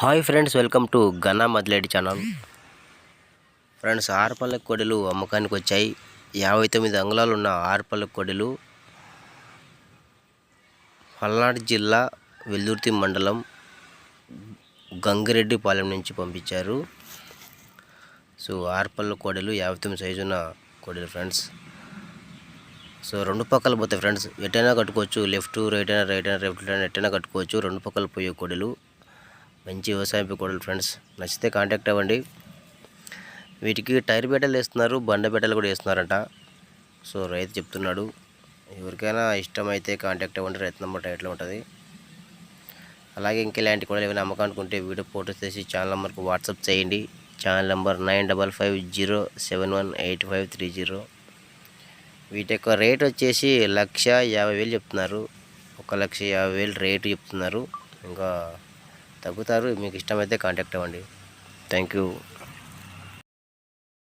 Hi friends welcome to గన్నా మద్లేడి channel. Friends ఆరుపల్ల కొడెలు అమ్మకానికి వచ్చాయి. యాభై తొమ్మిది అంగుళాలు ఉన్న ఆరుపల్ల కొడలు పల్నాడు జిల్లా వెల్దుర్తి మండలం గంగిరెడ్డిపాలెం నుంచి పంపించారు. సో ఆరుపల్ల కోడలు యాభై తొమ్మిది సైజు ఉన్న కోడలు ఫ్రెండ్స్. సో రెండు పక్కల పోతాయి ఫ్రెండ్స్ ఎటైనా కట్టుకోవచ్చు లెఫ్ట్ రైట్ అయినా రైట్ అయినా లెఫ్ట్ అయినా ఎటైనా కట్టుకోవచ్చు రెండు పక్కల పోయే కోడలు. మంచి వ్యవసాయం పెట్టుకోవాలి ఫ్రెండ్స్ నచ్చితే కాంటాక్ట్ అవ్వండి. వీటికి టైర్ బీటలు వేస్తున్నారు బండ బీటలు కూడా వేస్తున్నారంట. సో రైతు చెప్తున్నాడు ఎవరికైనా ఇష్టమైతే కాంటాక్ట్ అవ్వండి రైతు నెంబర్ టైట్లో ఉంటుంది. అలాగే ఇంకెలాంటి కూడా ఏమైనా అమ్మకానుకుంటే ఉంటే వీడియో ఫోటోస్ తీసి ఛానల్ నెంబర్కి వాట్సాప్ చేయండి. Channel number nine double five zero seven one eight five three zero వీటి యొక్క రేట్ వచ్చేసి లక్ష యాభై వేలు చెప్తున్నారు. ఒక లక్ష యాభై వేలు రేటు చెప్తున్నారు. ఇంకా తగ్గుతారు. మీకు ఇష్టమైతే కాంటాక్ట్ అవ్వండి. Thank you